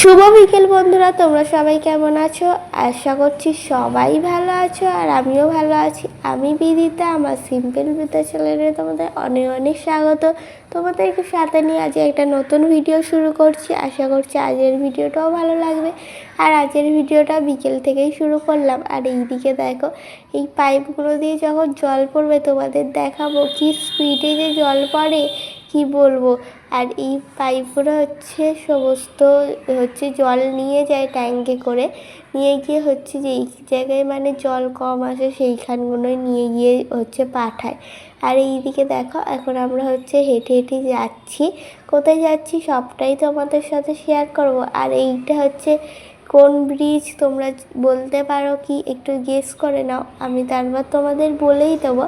শুভ বিকেল বন্ধুরা, তোমরা সবাই কেমন আছো? আশা করছি সবাই ভালো আছো আর আমিও ভালো আছি। আমি বিদিতা, আমার সিম্পল বিদ্যা চ্যানেলে তোমাদের অনেক অনেক স্বাগত। তোমাদেরকে সাথে নিয়ে আজ একটা নতুন ভিডিও শুরু করছি। আশা করছি আজের ভিডিওটাও ভালো লাগবে। আর আজের ভিডিওটা বিকেল থেকেই শুরু করলাম। আর এইদিকে দেখো, এই পাইপগুলো দিয়ে যখন জল পড়বে, তোমাদের দেখাবো কি স্পিডে যে জল পড়ে। কি বলব? আর এই পাইপগুলো হচ্ছে সমস্ত, হচ্ছে জল নিয়ে যায় ট্যাঙ্কে করে। নিয়ে গিয়ে হচ্ছে যে এই জায়গায় মানে জল কম আসে সেইখানগুলোয় নিয়ে গিয়ে হচ্ছে পাঠায়। আর এইদিকে দেখো, এখন আমরা হচ্ছে হেঁটে হেঁটে যাচ্ছি। কোথায় যাচ্ছি সবটাই তোমাদের সাথে শেয়ার করব। আর এইটা হচ্ছে কোন ব্রিজ তোমরা বলতে পারো কি? একটু গেস করে নাও। আমি তারপর তোমাদের বলেই দেবো।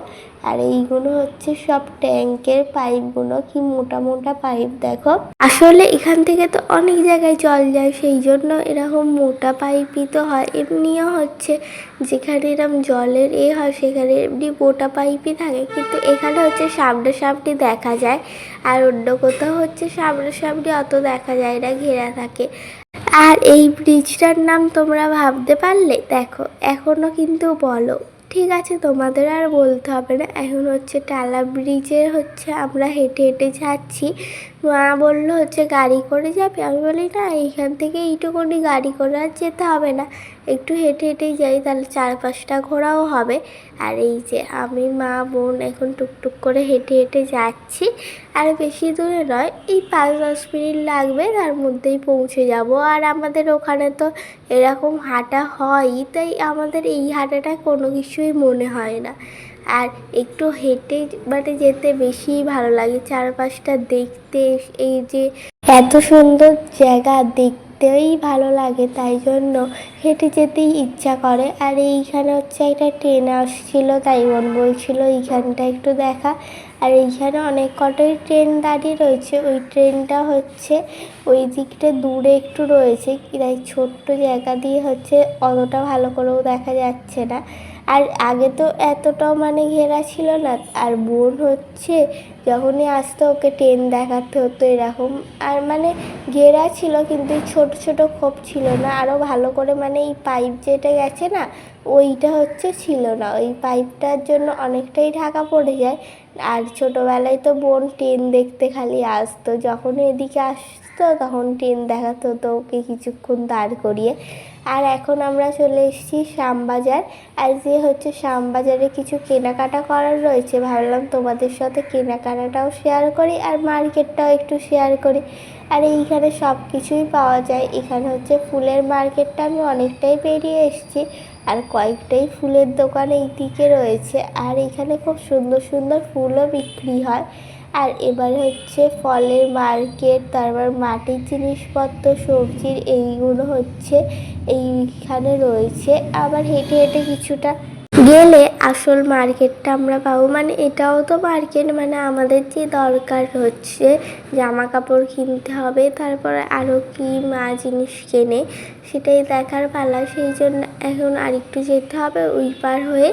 আর এইগুলো হচ্ছে সব ট্যাঙ্কের পাইপগুলো কি মোটা মোটা পাইপ দেখো। আসলে এখান থেকে তো অনেক জায়গায় জল যায়, সেই জন্য এরকম মোটা পাইপই তো হয়। এমনিও হচ্ছে যেখানে এরকম জলের এ হয়, সেখানে এমনি মোটা পাইপই থাকে। কিন্তু এখানে হচ্ছে সামনাসামনি দেখা যায়। আর অন্য কোথাও হচ্ছে সামনাসামনি অত দেখা যায় না, ঘেরা থাকে। আর এই ব্রিজটার নাম তোমরা ভাবতে পারলে, দেখো এখনও কিন্তু বলো। ঠিক আছে, তোমাদের আর বলতে হবে না। এখন হচ্ছে টালা ব্রিজে হচ্ছে আমরা হেঁটে হেঁটে যাচ্ছি। মা বলল, হচ্ছে গাড়ি করে যাবে? আমি বলি, না, এইখান থেকে এইটুকুনি গাড়ি করে আর যেতে হবে না। একটু হেঁটে হেঁটেই যাই, তাহলে চারপাশটা ঘোরাও হবে। আর এই যে আমি, মা, বোন এখন টুকটুক করে হেঁটে হেঁটে যাচ্ছি। আর বেশি দূরে নয়, এই পাঁচ দশ মিনিট লাগবে, তার মধ্যেই পৌঁছে যাব। আর আমাদের ওখানে তো এরকম হাঁটা হয়ই, তাই আমাদের এই হাঁটাটা কোনো কিছুই মনে হয় না। আর একটু হেঁটে মানে যেতে বেশিই ভালো লাগে চারপাশটা দেখতে, এই যে এত সুন্দর জায়গা দেখতেই ভালো লাগে, তাই জন্য হেঁটে যেতেই ইচ্ছা করে। আর এইখানে হচ্ছে একটা ট্রেন আসছিল, তাই মন বলছিল এইখানটা একটু দেখা। আর এইখানে অনেক কটাই ট্রেন দাঁড়িয়ে রয়েছে, ওই ট্রেনটা হচ্ছে ওই দিকটা দূরে একটু রয়েছে, তাই ছোট্ট জায়গা দিয়ে হচ্ছে অতটা ভালো করেও দেখা যাচ্ছে না। আর আগে তো এতটাও মানে ঘেরা ছিল না। আর বোন হচ্ছে যখনই আসতো ওকে ট্রেন দেখাতে হতো এরকম। আর মানে ঘেরা ছিল কিন্তু ছোট ছোট খোপ ছিল না। আরও ভালো করে মানে এই পাইপ যেটা গেছে না, ওইটা হচ্ছে ছিল না। ওই পাইপটার জন্য অনেকটাই ঢাকা পড়ে যায়। আর ছোটোবেলায় তো বোন ট্রেন দেখতে খালি আসতো। যখন এদিকে আসতো তখন ট্রেন দেখাতো তো ওকে কিছুক্ষণ দাঁড় করিয়ে। আর এখন আমরা চলে এসেছি শ্যামবাজার। আর যে হচ্ছে শ্যামবাজারে কিছু কেনাকাটা করার রয়েছে, ভাবলাম তোমাদের সাথে কেনাকাটাটাও শেয়ার করি আর মার্কেটটাও একটু শেয়ার করি। আর এইখানে সব কিছুই পাওয়া যায়। এখানে হচ্ছে ফুলের মার্কেটটা আমি অনেকটাই পেরিয়ে এসেছি। আর কয়েকটাই ফুলের দোকান এই দিকে রয়েছে। আর এখানে খুব সুন্দর সুন্দর ফুলও বিক্রি হয়। আর এবার হচ্ছে ফলের মার্কেট তারপর মাটির জিনিসপত্র, সবজির এইগুলো হচ্ছে এইখানে রয়েছে। আবার হেঁটে হেঁটে কিছুটা গেলে আসল মার্কেটটা আমরা পাবো। মানে এটাও তো মার্কেট মানে আমাদের যে দরকার হচ্ছে জামা কাপড় কিনতে হবে, তারপরে আরও কি মা জিনিস কেনে, সেটাই দেখার পালা। সেই জন্য এখন আরেকটু যেতে হবে, ওই পার হয়ে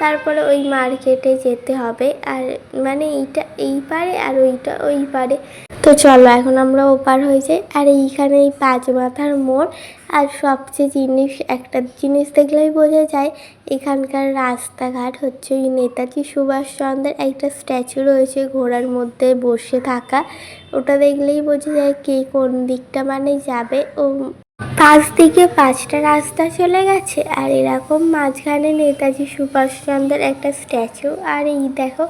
তারপরে ওই মার্কেটে যেতে হবে। আর মানে এইটা এই পারে আর ওইটা ওই পারে। তো চলো এখন আমরা ওপার হয়ে যাই। আর এইখানে এই পাঁচ মাথার মোড়। আর সবচেয়ে জিনিস, একটা জিনিস দেখলেই বোঝা যায়, এখানকার রাস্তাঘাট হচ্ছে ওই নেতাজি সুভাষচন্দ্রের একটা স্ট্যাচু রয়েছে ঘোড়ার মধ্যে বসে থাকা। ওটা দেখলেই বোঝা যায় কে কোন দিকটা মানে যাবে। ও পাঁচ দিকে পাঁচটা রাস্তা চলে গেছে, আর এরকম মাঝখানে নেতাজি সুভাষচন্দ্রের একটা স্ট্যাচু আর এই দেখো,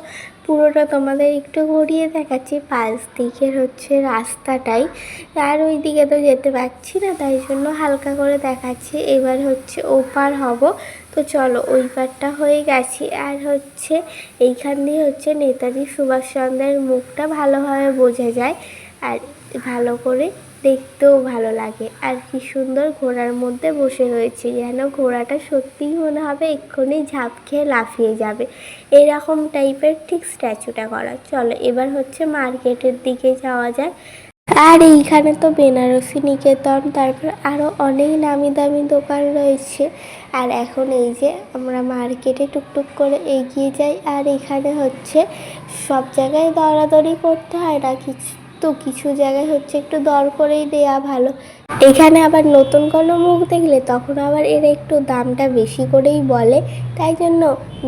পুরোটা তোমাদের একটু ঘুরিয়ে দেখাচ্ছি পাঁচ দিকের হচ্ছে রাস্তাটাই, আর ওই দিকে তো যেতে পারছি না, তাই জন্য হালকা করে দেখাচ্ছি, এবার হচ্ছে ওপার হব, তো চলো ওই পারটা হয়ে গেছি, আর হচ্ছে এইখান দিয়ে হচ্ছে নেতাজি সুভাষচন্দ্রের মুখটা ভালোভাবে বোঝা যায়, আর ভালো করে দেখতেও ভালো লাগে। আর কি সুন্দর ঘোড়ার মধ্যে বসে রয়েছে। যেন ঘোড়াটা সত্যিই মনে হবে এক্ষুনি ঝাঁপ খেয়ে লাফিয়ে যাবে। এরকম টাইপের ঠিক স্ট্যাচুটা করা। চলো, এবার হচ্ছে মার্কেটের দিকে যাওয়া যায় আর এইখানে তো বেনারসি, নিকেতন, তারপর আরও অনেক নামি দামি দোকান রয়েছে। আর এখন এই যে আমরা মার্কেটে টুকটুক করে এগিয়ে যাই। আর এখানে হচ্ছে সব জায়গায় দরাদরি করতে হয় না, কিছু তো কিছু জায়গায় হচ্ছে একটু দর করেই দেয়া ভালো। এখানে আবার নতুন কোনো মুখ দেখলে তখন আবার এরা একটু দামটা বেশি করেই বলে। তাই জন্য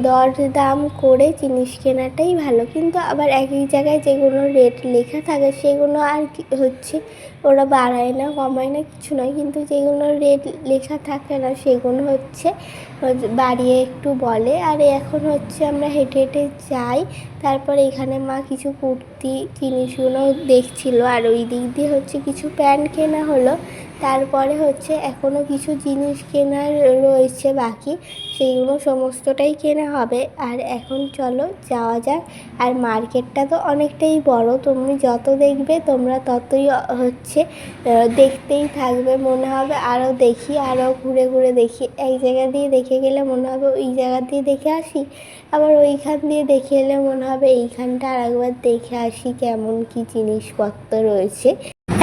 দর দাম করে জিনিস কেনাটাই ভালো। কিন্তু আবার এক এক জায়গায় যেগুলো রেট লেখা থাকে সেগুলো আর কি হচ্ছে ওরা বাড়ায় না, কমায় না, কিছু নয়। কিন্তু যেগুলো রেড লেখা থাকে না, সেগুলো হচ্ছে বাড়িয়ে একটু বলে। আর এখন হচ্ছে আমরা হেঁটে হেঁটে যাই। তারপর এখানে মা কিছু কুর্তি, জিনিসগুলো দেখছিল। আর ওই দিক দিয়ে হচ্ছে কিছু প্যান্ট কেনা হলো। তারপরে হচ্ছে এখনও কিছু জিনিস কেনার রয়েছে বাকি, সেইগুলো সমস্তটাই কেনা হবে। আর এখন চলো যাওয়া যাক। আর মার্কেটটা তো অনেকটাই বড়, তুমি যত দেখবে তোমরা ততই হচ্ছে দেখতেই থাকবে, মনে হবে আরও দেখি আরও ঘুরে ঘুরে দেখি। এক জায়গা দিয়ে দেখে গেলে মনে হবে ওই জায়গা দিয়ে দেখে আসি, আবার ওইখান দিয়ে দেখে এলে মনে হবে এইখানটা আর একবার দেখে আসি কেমন কি জিনিসপত্র রয়েছে।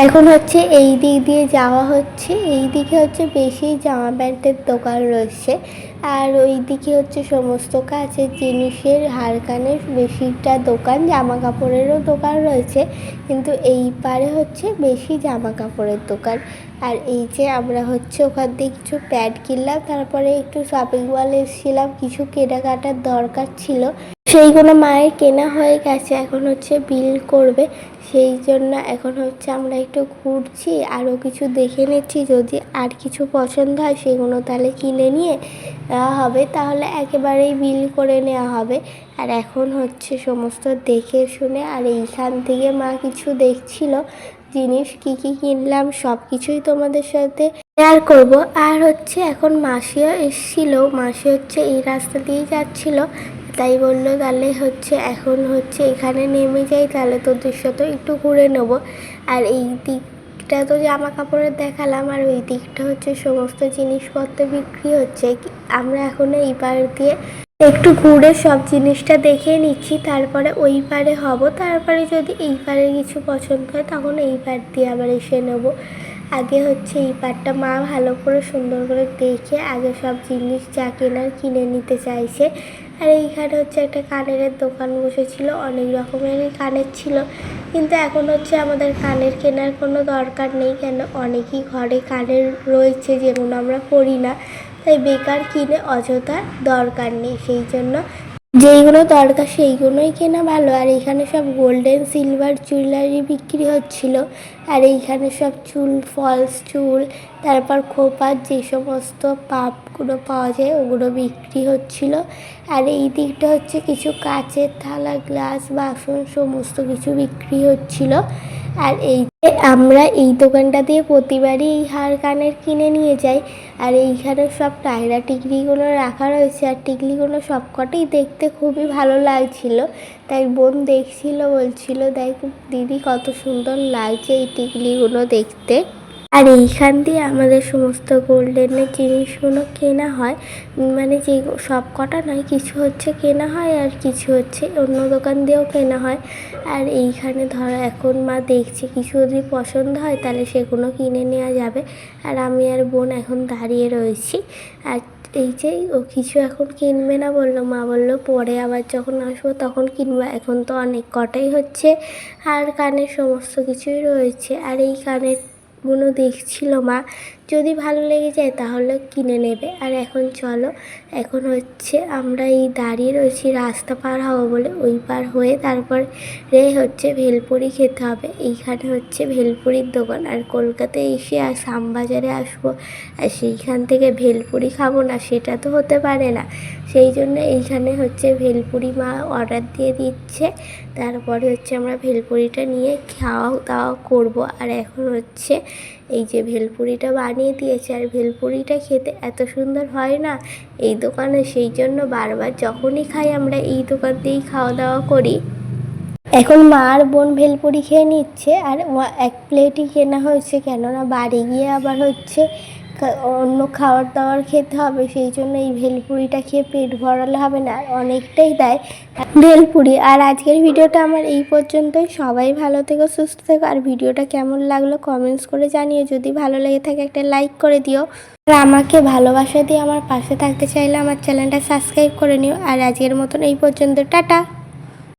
এখন হচ্ছে এই দিক দিয়ে যাওয়া হচ্ছে। এই দিকে হচ্ছে বেশি জামা প্যান্টের দোকান রয়েছে। আর ওই দিকে হচ্ছে সমস্ত কাছের জিনিসের হারকানের বেশিটা দোকান জামা কাপড়েরও দোকান রয়েছে। কিন্তু এই পারে হচ্ছে বেশি জামা কাপড়ের দোকান। আর এই যে আমরা হচ্ছে ওখান থেকে কিছু প্যাড কিনলাম, তারপরে একটু শপিং মলে এসেছিলাম, কিছু কেনাকাটার দরকার ছিল। সেইগুলো মায়ের কেনা হয়ে গেছে, এখন হচ্ছে বিল করবে। সেই জন্য এখন হচ্ছে আমরা একটু ঘুরছি, আরও কিছু দেখে নিচ্ছি। যদি আর কিছু পছন্দ হয় সেগুলো তাহলে কিনে নিয়ে নেওয়া হবে। তাহলে একেবারেই বিল করে নেওয়া হবে। আর এখন হচ্ছে সমস্ত দেখে শুনে, আর এইখান থেকে মা কিছু দেখছিল, জিনিস কি কি কিনলাম, সব কিছুই তোমাদের সাথে শেয়ার করব। আর হচ্ছে এখন মাসিও এসেছিল, মাসি হচ্ছে এই রাস্তা দিয়েই যাচ্ছিল। তাই বলল, তাহলে হচ্ছে এখন হচ্ছে এখানে নেমে যাই, তাহলে তোদের সাথে একটু ঘুরে নেব। আর এই দিকটা তো জামা কাপড়ের দেখালাম, আর ওই দিকটা হচ্ছে সমস্ত জিনিসপত্র বিক্রি হচ্ছে। আমরা এখন এই পার দিয়ে একটু ঘুরে সব জিনিসটা দেখে নিচ্ছি, তারপরে ওই পারে হব। তারপরে যদি এই পারে কিছু পছন্দ হয়, তখন এই পার দিয়ে আবার এসে নেব। আগে হচ্ছে এই পাটটা মা ভালো করে সুন্দর করে দেখে আগে সব জিনিস যা কেনার কিনে নিতে চাইছে। আর এইখানে হচ্ছে একটা কানের দোকান বসেছিল, অনেক রকমেরই কানের ছিল। কিন্তু এখন হচ্ছে আমাদের কানের কেনার কোনো দরকার নেই কেন? অনেকই ঘরে কানের রয়েছে যেগুলো আমরা পরি না। তাই বেকার কিনে অযথা দরকার নেই সেই জন্য। যেইগুলো দরকার সেইগুলোই কেনা ভালো। আর এখানে সব গোল্ডেন সিলভার জুয়েলারি বিক্রি হচ্ছিল। আর এইখানে সব চুল ফলস চুল, তারপর খোপার যে সমস্ত পাপগুলো পাওয়া যায়, ওগুলো বিক্রি হচ্ছিল। আর এই দিকটা হচ্ছে কিছু কাচের থালা, গ্লাস, বাসন, সমস্ত কিছু বিক্রি হচ্ছিল। আর এই আমরা এই দোকানটা দিয়ে প্রতিবারই এই হার কানের কিনে নিয়ে যাই। আর এইখানে সব টায়রা টিকলিগুলো রাখা রয়েছে, আর টিকলিগুলো সবকটাই দেখতে খুবই ভালো লাগছিল। তাই বোন দেখছিল, বলছিল, দেখ দিদি কত সুন্দর লাগছে এই টিকলিগুলো দেখতে। আর এইখান দিয়ে আমাদের সমস্ত গোল্ডেনের জিনিসগুলো কেনা হয়। মানে যে সব কটা নয়, কিছু হচ্ছে কেনা হয় আর কিছু হচ্ছে অন্য দোকান দিয়েও কেনা হয়। আর এইখানে ধরো এখন মা দেখছে কিছু যদি পছন্দ হয় তাহলে সেগুলো কিনে নেওয়া যাবে। আর আমি আর বোন এখন দাঁড়িয়ে রয়েছি। আর এই যে ও কিছু এখন কিনবে না বলল। মা বলল, পরে আবার যখন আসব তখন কিনবা। এখন তো অনেক কটাই হচ্ছে। আর কানের সমস্ত কিছুই রয়েছে। আর এই কানের গুলো দেখছিল মা, যদি ভালো লেগে যায় তাহলে কিনে নেবে। আর এখন চলো, এখন হচ্ছে আমরা এই দাঁড়িয়ে রয়েছি, রাস্তা পার হব বলে। ওই পার হয়ে তারপর রে হচ্ছে ভেলপুরি খেতে হবে। এইখানে হচ্ছে ভেলপুরির দোকান। আর কলকাতায় এসে আর শ্যামবাজারে আসব। আর সেইখান থেকে ভেলপুরি খাব না, সেটা তো হতে পারে না। সেই জন্য এইখানে হচ্ছে ভেলপুরি মা অর্ডার দিয়ে দিচ্ছে। তারপরে হচ্ছে আমরা ভেলপুরিটা নিয়ে খাওয়া দাওয়া করব। আর এখন হচ্ছে এই যে ভেলপুরিটা বানিয়ে দিয়েছে, আর ভেলপুরিটা খেতে এত সুন্দর হয় না এই দোকানে, সেই জন্য বারবার যখনই খাই আমরা এই দোকান দিয়েই খাওয়া দাওয়া করি। এখন মা আর বোন ভেলপুরি খেয়ে নিচ্ছে, আর এক প্লেটই কেনা হয়েছে, কেননা বাড়ি গিয়ে আবার হচ্ছে অন্য খাবার দাবার খেতে হবে, সেই জন্য এই ভেলপুরিটা খেয়ে পেট ভরালে হবে না অনেকটাই দেয় ভেলপুরি। আর আজকের ভিডিওটা আমার এই পর্যন্তই। সবাই ভালো থেকো, সুস্থ থেকো, আর ভিডিওটা কেমন লাগল কমেন্টস করে জানিও। যদি ভালো লেগে থাকে একটা লাইক করে দিও। আর আমাকে ভালোবাসা দিয়ে আমার পাশে থাকতে চাইলে আমার চ্যানেলটা সাবস্ক্রাইব করে নিও। আর আজকের মতন এই পর্যন্ত, টাটা!